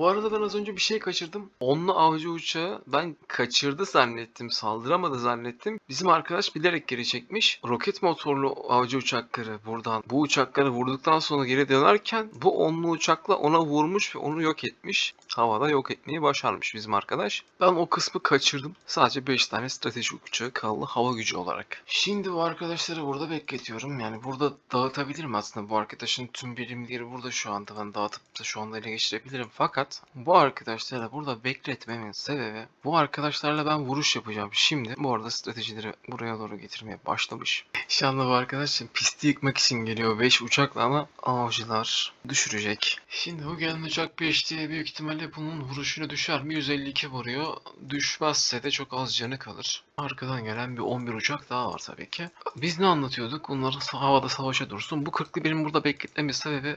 Bu arada ben az önce bir şey kaçırdım. Onlu avcı uçağı ben kaçırdı zannettim, saldıramadı zannettim. Bizim arkadaş bilerek geri çekmiş. Roket motorlu avcı uçakları buradan bu uçakları vurduktan sonra geri dönerken bu onlu uçakla ona vurmuş ve onu yok etmiş. Havada yok etmeyi başarmış bizim arkadaş. Ben o kısmı kaçırdım. Sadece 5 tane strateji uçağı kaldı hava gücü olarak. Şimdi bu arkadaşları burada bekletiyorum. Yani burada dağıtabilirim aslında. Bu arkadaşın tüm birimleri burada şu anda. Ben dağıtıp da şu anda ele geçirebilirim. Fakat bu arkadaşları burada bekletmemin sebebi bu arkadaşlarla ben vuruş yapacağım. Şimdi bu arada stratejileri buraya doğru getirmeye başlamış. Anda bu arkadaş pisti yıkmak için geliyor 5 uçakla ama avcılar düşürecek. Şimdi bu gelen uçak 5 diye büyük ihtimalle bunun vuruşunu düşer mi? 152 vuruyor. Düşmezse de çok az canı kalır. Arkadan gelen bir 11 uçak daha var tabii ki. Biz ne anlatıyorduk? Bunları sa- havada savaşa dursun. Bu 40'lı benim burada bekletmemin sebebi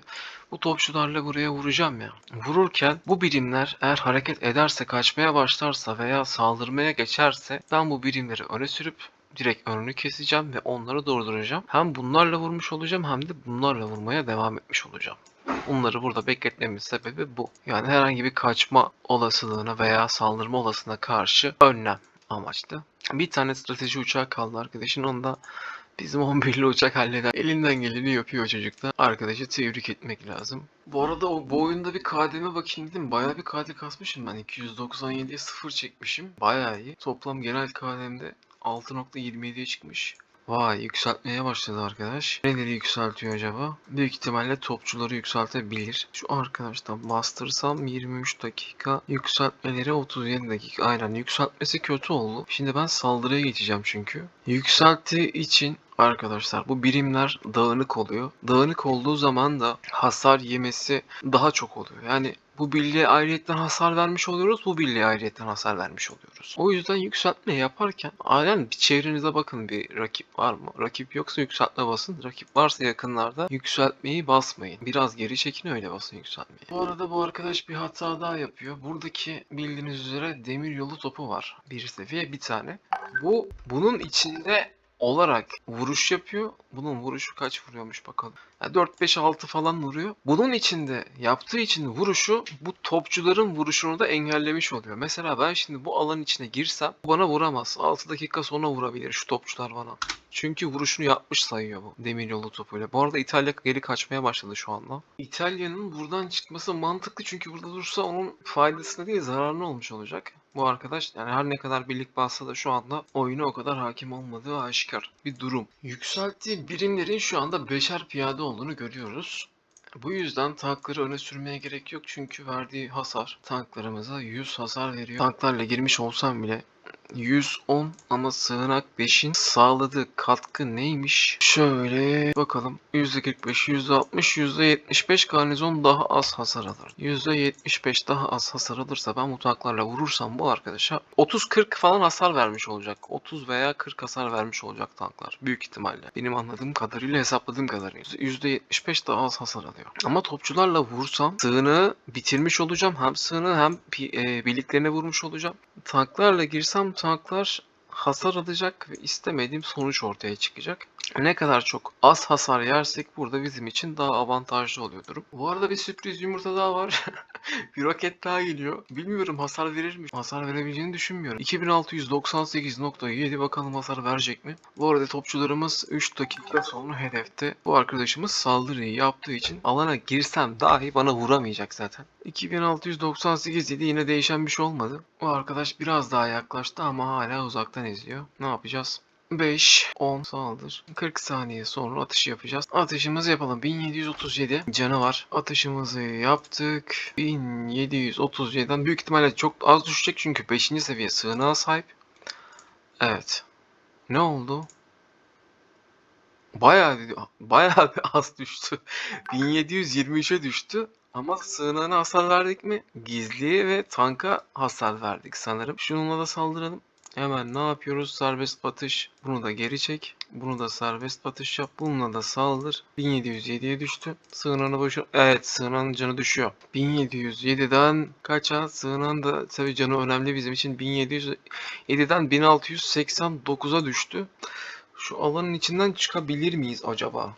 bu topçularla buraya vuracağım ya. Vururken bu birimler eğer hareket ederse, kaçmaya başlarsa veya saldırmaya geçerse ben bu birimleri öne sürüp direkt önünü keseceğim ve onları durduracağım. Hem bunlarla vurmuş olacağım hem de bunlarla vurmaya devam etmiş olacağım. Bunları burada bekletmemin sebebi bu. Yani herhangi bir kaçma olasılığına veya saldırma olasılığına karşı önlem amaçlı. Bir tane strateji uçağı kaldı arkadaşın. Onu da bizim 11'li uçak halleder. Elinden geleni yapıyor çocuk da. Arkadaşı tebrik etmek lazım. Bu arada o bu oyunda bir KD'me bakayım dedim. Bayağı bir KD kasmışım ben. 297'ye 0 çekmişim. Bayağı iyi. Toplam genel KD'mde 6.27'ye çıkmış. Vay yükseltmeye başladı arkadaş. Neleri yükseltiyor acaba? Büyük ihtimalle topçuları yükseltebilir. Şu arkadaştan bastırsam 23 dakika. Yükseltmeleri 37 dakika. Aynen yükseltmesi kötü oldu. Şimdi ben saldırıya geçeceğim çünkü. Yükselttiği için arkadaşlar bu birimler dağınık oluyor. Dağınık olduğu zaman da hasar yemesi daha çok oluyor. Yani bu birliğe ayrıyetten hasar vermiş oluyoruz. Bu birliğe ayrıyetten hasar vermiş oluyoruz. O yüzden yükseltme yaparken aynen bir çevrenize bakın bir rakip var mı? Rakip yoksa yükseltme basın. Rakip varsa yakınlarda yükseltmeyi basmayın. Biraz geri çekin öyle basın yükseltmeyi. Bu arada bu arkadaş bir hata daha yapıyor. Buradaki bildiğiniz üzere demir yolu topu var. Bir seviye bir tane. Bu bunun içinde olarak vuruş yapıyor. Bunun vuruşu kaç vuruyormuş bakalım. Ya 4 5 6 falan vuruyor. Bunun içinde yaptığı için vuruşu bu topçuların vuruşunu da engellemiş oluyor. Mesela ben şimdi bu alanın içine girsem bana vuramaz. 6 dakika sonra vurabilir şu topçular bana. Çünkü vuruşunu yapmış sayıyor bu demir yolu topuyla. Bu arada İtalya geri kaçmaya başladı şu anda. İtalya'nın buradan çıkması mantıklı çünkü burada dursa onun faydasına değil zararına olmuş olacak. Bu arkadaş yani her ne kadar birlik bassa da şu anda oyuna o kadar hakim olmadığı aşikar bir durum. Yükselttiği birimlerin şu anda beşer piyade olduğunu görüyoruz. Bu yüzden tankları öne sürmeye gerek yok çünkü verdiği hasar tanklarımıza 100 hasar veriyor. Tanklarla girmiş olsam bile 110 ama sığınak 5'in sağladığı katkı neymiş? Şöyle bakalım. %45, %60, %75 garnizon daha az hasar alır. %75 daha az hasar alırsa ben bu tanklarla vurursam bu arkadaşa 30-40 falan hasar vermiş olacak. 30 veya 40 hasar vermiş olacak tanklar. Büyük ihtimalle. Benim anladığım kadarıyla hesapladığım kadarıyla. %75 daha az hasar alıyor. Ama topçularla vursam sığını bitirmiş olacağım. Hem sığını hem e, birliklerine vurmuş olacağım. Tanklarla girsem tanklar hasar alacak ve istemediğim sonuç ortaya çıkacak. Ne kadar çok az hasar yersek burada bizim için daha avantajlı oluyor durum. Bu arada bir sürpriz yumurta daha var. bir roket daha geliyor. Bilmiyorum hasar verir mi? Hasar verebileceğini düşünmüyorum. 2698.7 bakalım hasar verecek mi? Bu arada topçularımız 3 dakika sonra hedefte. Bu arkadaşımız saldırıyı yaptığı için alana girsem dahi bana vuramayacak zaten. 2698 dedi yine değişen bir şey olmadı. Bu arkadaş biraz daha yaklaştı ama hala uzaktan izliyor. Ne yapacağız? 5, 10 saldır. 40 saniye sonra atış yapacağız. Atışımızı yapalım. 1737 canı var. Atışımızı yaptık. 1737'den büyük ihtimalle çok az düşecek çünkü 5. seviye sığınağa sahip. Evet. Ne oldu? Bayağı bayağı az düştü. 1723'e düştü. Ama sığınağına hasar verdik mi? Gizliye ve tanka hasar verdik sanırım. Şununla da saldıralım. Hemen ne yapıyoruz? Serbest atış. Bunu da geri çek. Bunu da serbest atış yap. Bununla da saldır. 1707'ye düştü. Sığınağına boşu... Evet sığınağın canı düşüyor. 1707'den kaça? Sığınağın da tabii canı önemli bizim için. 1707'den 1689'a düştü. Şu alanın içinden çıkabilir miyiz acaba?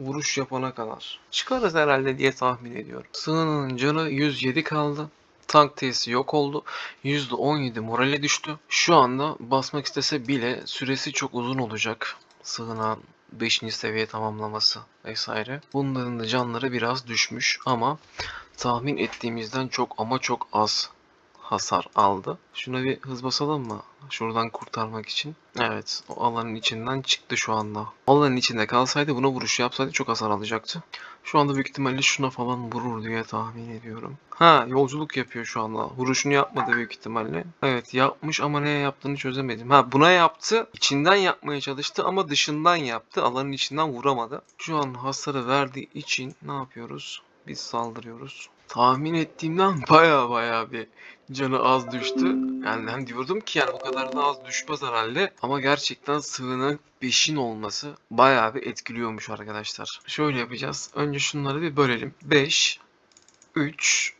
Vuruş yapana kadar. Çıkarız herhalde diye tahmin ediyorum. Sığınağın canı 107 kaldı. Tank tesisi yok oldu. %17 morale düştü. Şu anda basmak istese bile süresi çok uzun olacak. Sığınan 5. seviye tamamlaması vesaire. Bunların da canları biraz düşmüş ama tahmin ettiğimizden çok ama çok az hasar aldı. Şuna bir hız basalım mı? Şuradan kurtarmak için. Evet o alanın içinden çıktı şu anda. Alanın içinde kalsaydı buna vuruş yapsaydı çok hasar alacaktı. Şu anda büyük ihtimalle şuna falan vurur diye tahmin ediyorum. Ha yolculuk yapıyor şu anda. Vuruşunu yapmadı büyük ihtimalle. Evet yapmış ama neye yaptığını çözemedim. Ha buna yaptı. İçinden yapmaya çalıştı ama dışından yaptı. Alanın içinden vuramadı. Şu an hasarı verdiği için ne yapıyoruz? Biz saldırıyoruz. Tahmin ettiğimden baya baya bir canı az düştü. Yani ben diyordum ki yani o kadar da az düşmez herhalde. Ama gerçekten sığınak 5'in olması bayağı bir etkiliyormuş arkadaşlar. Şöyle yapacağız. Önce şunları bir bölelim. 5, 3,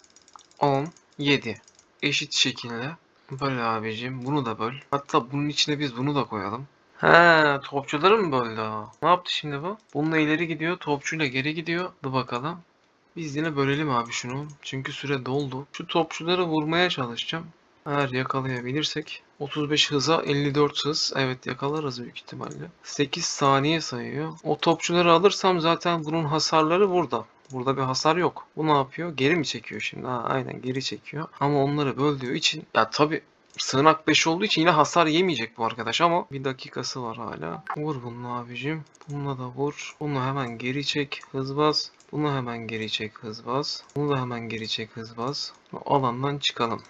10, 7. Eşit şekilde. Böl abicim. Bunu da böl. Hatta bunun içine biz bunu da koyalım. He, topçuları mı böldü? Ne yaptı şimdi bu? Bununla ileri gidiyor, topçuyla geri gidiyor. Dur bakalım. Biz yine bölelim abi şunu. Çünkü süre doldu. Şu topçuları vurmaya çalışacağım. Eğer yakalayabilirsek. 35 hıza 54 hız. Evet yakalarız büyük ihtimalle. 8 saniye sayıyor. O topçuları alırsam zaten bunun hasarları burada. Burada bir hasar yok. Bu ne yapıyor? Geri mi çekiyor şimdi? Ha, aynen geri çekiyor. Ama onları böldüğü için ya tabi sığınak 5 olduğu için yine hasar yemeyecek bu arkadaş ama bir dakikası var hala. Vur bunu abicim. Bununla da vur. Bunu hemen geri çek. Hız bas. Bunu hemen geri çek. Hız. Bunu da hemen geri çek. Hız. O alandan çıkalım.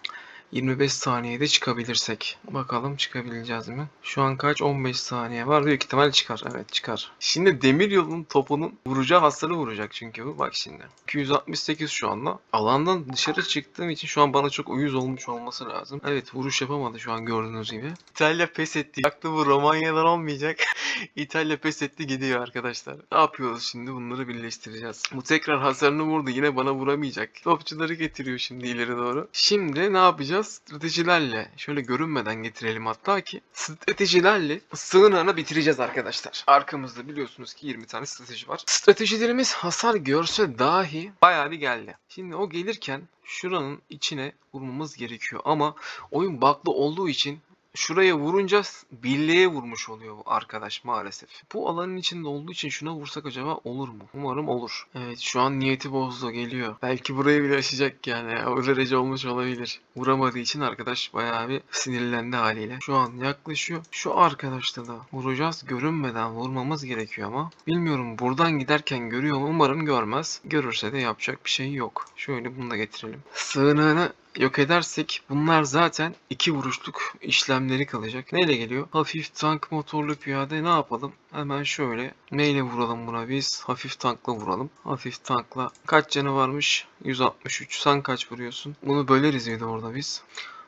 25 saniyede çıkabilirsek. Bakalım çıkabileceğiz mi? Şu an kaç? 15 saniye var. Büyük ihtimal çıkar. Evet çıkar. Şimdi demir yolun topunun vuracağı hasarı vuracak çünkü bu. Bak şimdi. 268 şu anda. Alandan dışarı çıktığım için şu an bana çok uyuz olmuş olması lazım. Evet vuruş yapamadı şu an gördüğünüz gibi. İtalya pes etti. Yaktı bu Romanya'dan olmayacak. İtalya pes etti gidiyor arkadaşlar. Ne yapıyoruz şimdi? Bunları birleştireceğiz. Bu tekrar hasarını vurdu. Yine bana vuramayacak. Topçuları getiriyor şimdi ileri doğru. Şimdi ne yapacağız? Stratejilerle. Şöyle görünmeden getirelim hatta ki. Stratejilerle sığınağını bitireceğiz arkadaşlar. Arkamızda biliyorsunuz ki 20 tane strateji var. Stratejilerimiz hasar görse dahi bayağı bir geldi. Şimdi o gelirken şuranın içine vurmamız gerekiyor. Ama oyun bug'lı olduğu için Şuraya vurunca birliğe vurmuş oluyor bu arkadaş maalesef. Bu alanın içinde olduğu için şuna vursak acaba olur mu? Umarım olur. Evet şu an niyeti bozdu geliyor. Belki burayı bile aşacak yani. O derece olmuş olabilir. Vuramadığı için arkadaş bayağı bir sinirlendi haliyle. Şu an yaklaşıyor. Şu arkadaşta da vuracağız. Görünmeden vurmamız gerekiyor ama. Bilmiyorum buradan giderken görüyor mu? Umarım görmez. Görürse de yapacak bir şey yok. Şöyle bunu da getirelim. Sığınağını yok edersek bunlar zaten iki vuruşluk işlemleri kalacak. Neyle geliyor? Hafif tank motorlu piyade ne yapalım? Hemen şöyle neyle vuralım buna biz? Hafif tankla vuralım. Hafif tankla kaç canı varmış? 163. Sen kaç vuruyorsun? Bunu böleriz bir de orada biz.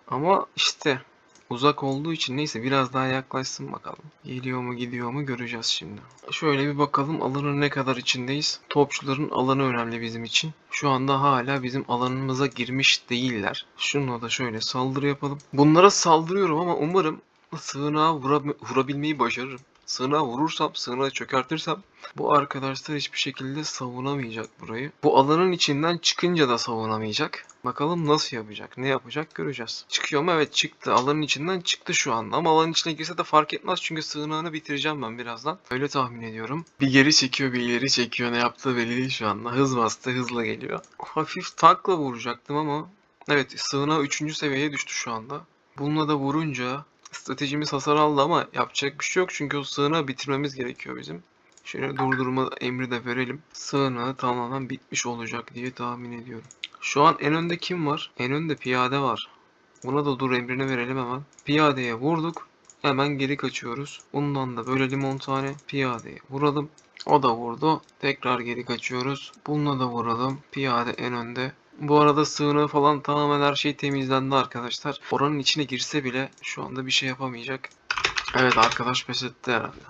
Ama işte uzak olduğu için neyse biraz daha yaklaşsın bakalım. Geliyor mu gidiyor mu göreceğiz şimdi. Şöyle bir bakalım alanın ne kadar içindeyiz. Topçuların alanı önemli bizim için. Şu anda hala bizim alanımıza girmiş değiller. Şununla da şöyle saldırı yapalım. Bunlara saldırıyorum ama umarım sığınağa vura- vurabilmeyi başarırım. Sığınağa vurursam, sığınağı çökertirsem bu arkadaşlar hiçbir şekilde savunamayacak burayı. Bu alanın içinden çıkınca da savunamayacak. Bakalım nasıl yapacak, ne yapacak göreceğiz. Çıkıyor mu? Evet çıktı. Alanın içinden çıktı şu anda. Ama alanın içine girse de fark etmez çünkü sığınağını bitireceğim ben birazdan. Öyle tahmin ediyorum. Bir geri çekiyor, bir ileri çekiyor. Ne yaptığı belli değil şu anda. Hız bastı, hızla geliyor. Hafif tankla vuracaktım ama evet sığınağı 3. seviyeye düştü şu anda. Bununla da vurunca stratejimiz hasar aldı ama yapacak bir şey yok çünkü o sığınağı bitirmemiz gerekiyor bizim. Şöyle durdurma emri de verelim. Sığınağı tamamen bitmiş olacak diye tahmin ediyorum. Şu an en önde kim var? En önde piyade var. Buna da dur emrini verelim hemen. Piyadeye vurduk. Hemen geri kaçıyoruz. Bundan da bölelim 10 tane. Piyadeye vuralım. O da vurdu. Tekrar geri kaçıyoruz. Bununla da vuralım. Piyade en önde. Bu arada sığınağı falan tamamen her şey temizlendi arkadaşlar. Oranın içine girse bile şu anda bir şey yapamayacak. Evet arkadaş pes etti herhalde.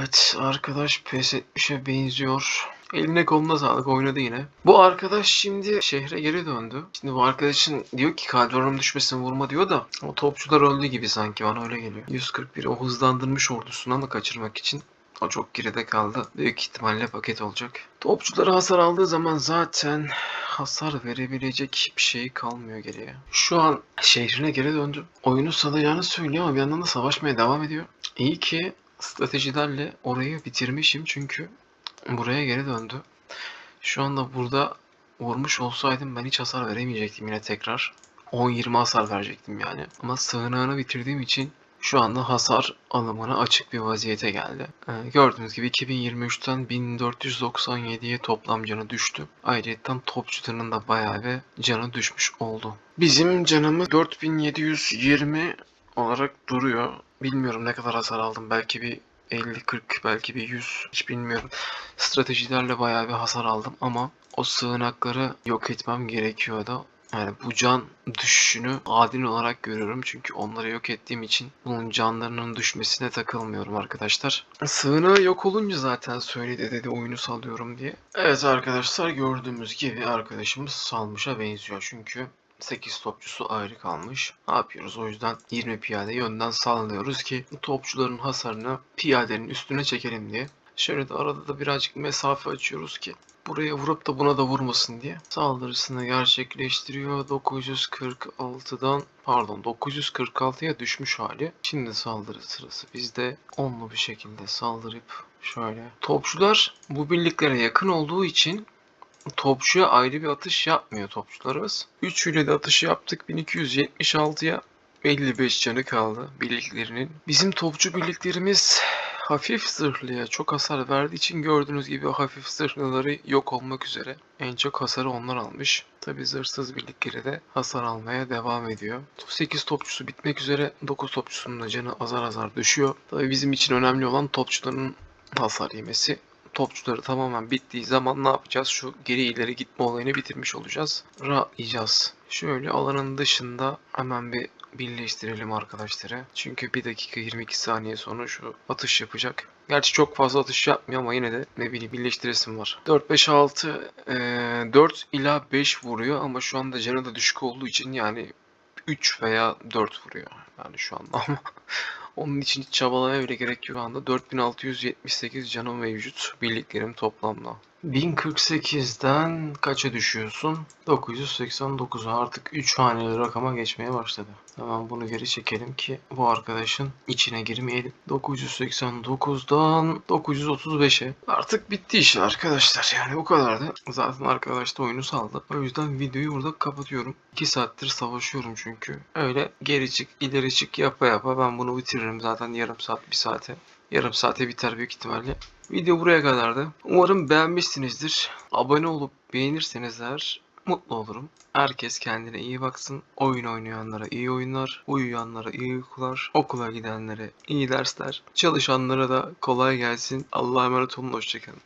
Evet arkadaş pes etmişe benziyor. Eline koluna sağlık oynadı yine. Bu arkadaş şimdi şehre geri döndü. Şimdi bu arkadaşın diyor ki kalbim düşmesin vurma diyor da o topçular öldü gibi sanki bana öyle geliyor. 141 o hızlandırmış ordusunu ama kaçırmak için O çok geride kaldı. Büyük ihtimalle paket olacak. Topçuları hasar aldığı zaman zaten hasar verebilecek bir şey kalmıyor geriye. Şu an şehrine geri döndü. Oyunu salacağını söylüyor ama bir yandan da savaşmaya devam ediyor. İyi ki stratejilerle orayı bitirmişim çünkü buraya geri döndü. Şu anda burada vurmuş olsaydım ben hiç hasar veremeyecektim yine tekrar. 10-20 hasar verecektim yani. Ama sığınağını bitirdiğim için şu anda hasar alımına açık bir vaziyete geldi. Ee, gördüğünüz gibi 2023'ten 1497'ye toplam canı düştü. Ayrıca topçularının da bayağı bir canı düşmüş oldu. Bizim canımız 4720 olarak duruyor. Bilmiyorum ne kadar hasar aldım. Belki bir 50-40 belki bir 100 hiç bilmiyorum. Stratejilerle bayağı bir hasar aldım ama o sığınakları yok etmem gerekiyordu. Yani bu can düşüşünü adil olarak görüyorum çünkü onları yok ettiğim için bunun canlarının düşmesine takılmıyorum arkadaşlar. Sığınağı yok olunca zaten söyledi dedi oyunu salıyorum diye. Evet arkadaşlar gördüğümüz gibi arkadaşımız salmışa benziyor çünkü 8 topçusu ayrı kalmış. Ne yapıyoruz? O yüzden 20 piyade yönden sallıyoruz ki topçuların hasarını piyadenin üstüne çekelim diye. Şöyle de arada da birazcık mesafe açıyoruz ki buraya vurup da buna da vurmasın diye. Saldırısını gerçekleştiriyor. 946'dan pardon 946'ya düşmüş hali. Şimdi saldırı sırası bizde. Onlu bir şekilde saldırıp şöyle. Topçular bu birliklere yakın olduğu için topçuya ayrı bir atış yapmıyor topçularımız. Üçüyle de atışı yaptık. 1276'ya 55 canı kaldı birliklerinin. Bizim topçu birliklerimiz hafif zırhlıya çok hasar verdiği için gördüğünüz gibi hafif zırhlıları yok olmak üzere. En çok hasarı onlar almış. Tabi zırhsız birlikleri de hasar almaya devam ediyor. 8 topçusu bitmek üzere 9 topçusunun da canı azar azar düşüyor. Tabi bizim için önemli olan topçuların hasar yemesi topçuları tamamen bittiği zaman ne yapacağız? Şu geri ileri gitme olayını bitirmiş olacağız. Rahatlayacağız. Şöyle alanın dışında hemen bir birleştirelim arkadaşları. Çünkü 1 dakika 22 saniye sonra şu atış yapacak. Gerçi çok fazla atış yapmıyor ama yine de ne bileyim birleştiresim var. 4 5 6 eee, 4 ila 5 vuruyor ama şu anda canı da düşük olduğu için yani 3 veya 4 vuruyor. Yani şu anda ama onun için hiç çabalamaya bile gerek yok. Şu anda 4678 canım mevcut birliklerim toplamda. 1048'den kaça düşüyorsun? 989'a artık 3 haneli rakama geçmeye başladı. Hemen bunu geri çekelim ki bu arkadaşın içine girmeyelim. 989'dan 935'e. Artık bitti iş arkadaşlar. Yani bu kadardı. Zaten arkadaş da oyunu saldı. O yüzden videoyu burada kapatıyorum. 2 saattir savaşıyorum çünkü. Öyle geri çık ileri çık yapa yapa ben bunu bitiririm zaten yarım saat bir saate. Yarım saate biter büyük ihtimalle. Video buraya kadardı. Umarım beğenmişsinizdir. Abone olup beğenirseniz eğer mutlu olurum. Herkes kendine iyi baksın. Oyun oynayanlara iyi oyunlar, uyuyanlara iyi uykular, okula gidenlere iyi dersler, çalışanlara da kolay gelsin. Allah'a emanet olun, hoşçakalın.